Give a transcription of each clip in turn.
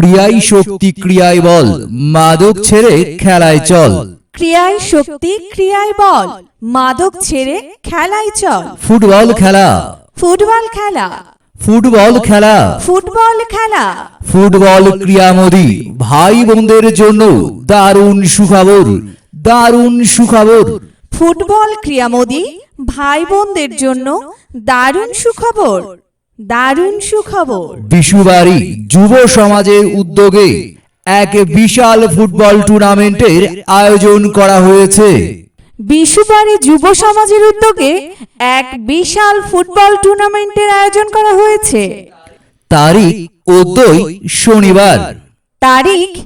ক্রিয়াই শক্তি ক্রিয়ায় বল। মাদক ছেড়ে খেলায় চল। ক্রিয়ায় শক্তি ক্রিয়ায় বল। মাদক ছেড়ে খেলায় চল। ফুটবল খেলা। ফুটবল খেলা। ফুটবল খেলা। ফুটবল খেলা। ফুটবল ক্রিয়ামোদী ভাই বোনদের জন্য দারুণ সুখবর। দারুণ সুখবর। ফুটবল ক্রিয়ামোদী ভাই বোনদের জন্য দারুণ সুখবর। দারুণ সুখবর। বিশুবাড়ি যুব সমাজের উদ্যোগে এক বিশাল ফুটবল টুর্নামেন্টের আয়োজন করা হয়েছে। বিশুবাড়ি যুব সমাজের উদ্যোগে এক বিশাল ফুটবল টুর্নামেন্টের আয়োজন করা হয়েছে। তারিখ ওদ্দই শনিবার। তারিখ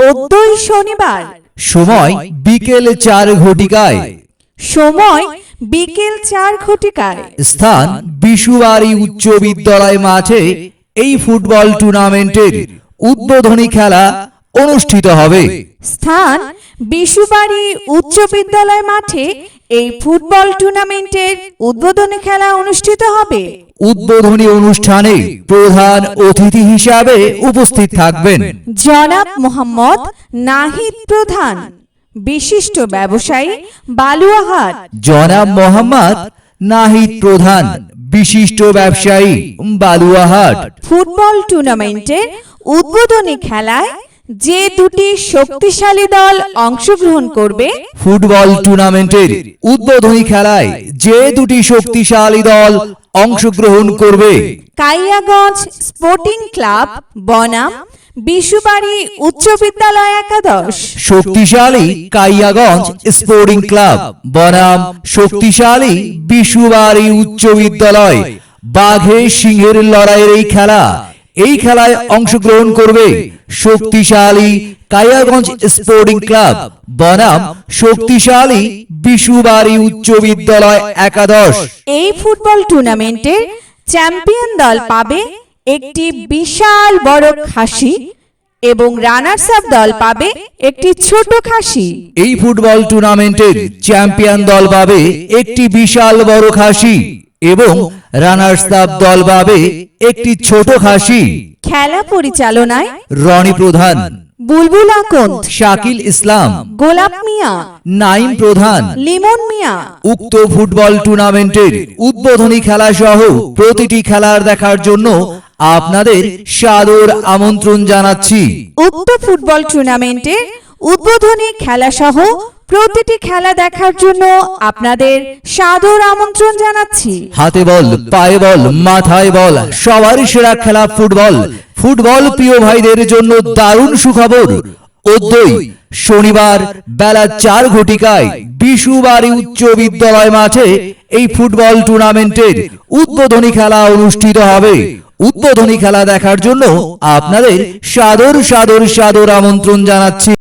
চোদ্দই শনিবার। সময় বিকেল চার ঘটিকায়। সময় বিকেল চার ঘটিকায়। স্থান বিশুবাড়ি উচ্চ বিদ্যালয় মাঠে এই ফুটবল টুর্নামেন্টের উদ্বোধনী খেলা অনুষ্ঠিত হবে। স্থান বিশুবাড়ি উচ্চ বিদ্যালয় মাঠে এই ফুটবল টুর্নামেন্টের উদ্বোধনী খেলা অনুষ্ঠিত হবে। উদ্বোধনী অনুষ্ঠানে প্রধান অতিথি হিসাবে উপস্থিত থাকবেন। জনাব মোহাম্মদ নাহিদ প্রধান। বিশিষ্ট ব্যবসায়ী বালুয়াহাট জনাব মোহাম্মদ নাহিদ প্রধান বিশিষ্ট ব্যবসায়ী বালুয়াহাট ফুটবল টুর্নামেন্টের উদ্বোধনী খেলায় যে দুটি শক্তিশালী দল অংশগ্রহণ করবে ফুটবল টুর্নামেন্টের উদ্বোধনী খেলায় যে দুটি শক্তিশালী দল অংশগ্রহণ করবে। কাইয়াগঞ্জ স্পোর্টিং ক্লাব বনাম বিশুবাড়ি উচ্চ বিদ্যালয় একাদশ। শক্তিশালী কাইয়াগঞ্জ স্পোর্টিং ক্লাব বনাম শক্তিশালী বিশুবাড়ি উচ্চ বিদ্যালয় বাঘে সিংহের লড়াইয়ের এই খেলা। এই খেলায় অংশগ্রহণ করবে শক্তিশালী কাইয়াগঞ্জ স্পোর্টিং ক্লাব বনাম শক্তিশালী বিশুবাড়ি উচ্চ বিদ্যালয় একাদশ। এই ফুটবল টুর্নামেন্টের চ্যাম্পিয়ন দল পাবে একটি বিশাল বড় খাসি এবং রানার্স আপ দল পাবে একটি ছোট খাসি। এই ফুটবল টুর্নামেন্টের চ্যাম্পিয়ন দল পাবে একটি বিশাল বড় খাসি এবং রানার্স আপ দল পাবে একটি ছোট খাসি। খেলা পরিচালনায় রনি প্রধান। বুলবুল আকন্দ শাকিল ইসলাম গোলাপ মিয়া নাইম প্রধান লিমন মিয়া। উক্ত ফুটবল টুর্নামেন্টের উদ্বোধনী খেলা সহ প্রতিটি খেলার দেখার জন্য আপনাদের সাদর আমন্ত্রণ জানাচ্ছি। উক্ত ফুটবল টুর্নামেন্টের উদ্বোধনী খেলা সহ প্রতিটি খেলা দেখার জন্য আপনাদের সাদর আমন্ত্রণ জানাচ্ছি। হাতে বল, পায়ে বল, মাথায় বল, সবারই সেরা খেলা ফুটবল। ফুটবল প্রিয় ভাইদের জন্য দারুণ সুখবর। অদ্যই শনিবার বেলা চার ঘটিকায় বিশুবাড়ি উচ্চ বিদ্যালয় মাঠে এই ফুটবল টুর্নামেন্টের উদ্বোধনী খেলা অনুষ্ঠিত হবে। উদ্বোধনী খেলা দেখার জন্য আপনাদের সাদর সাদর সাদর আমন্ত্রণ জানাচ্ছি।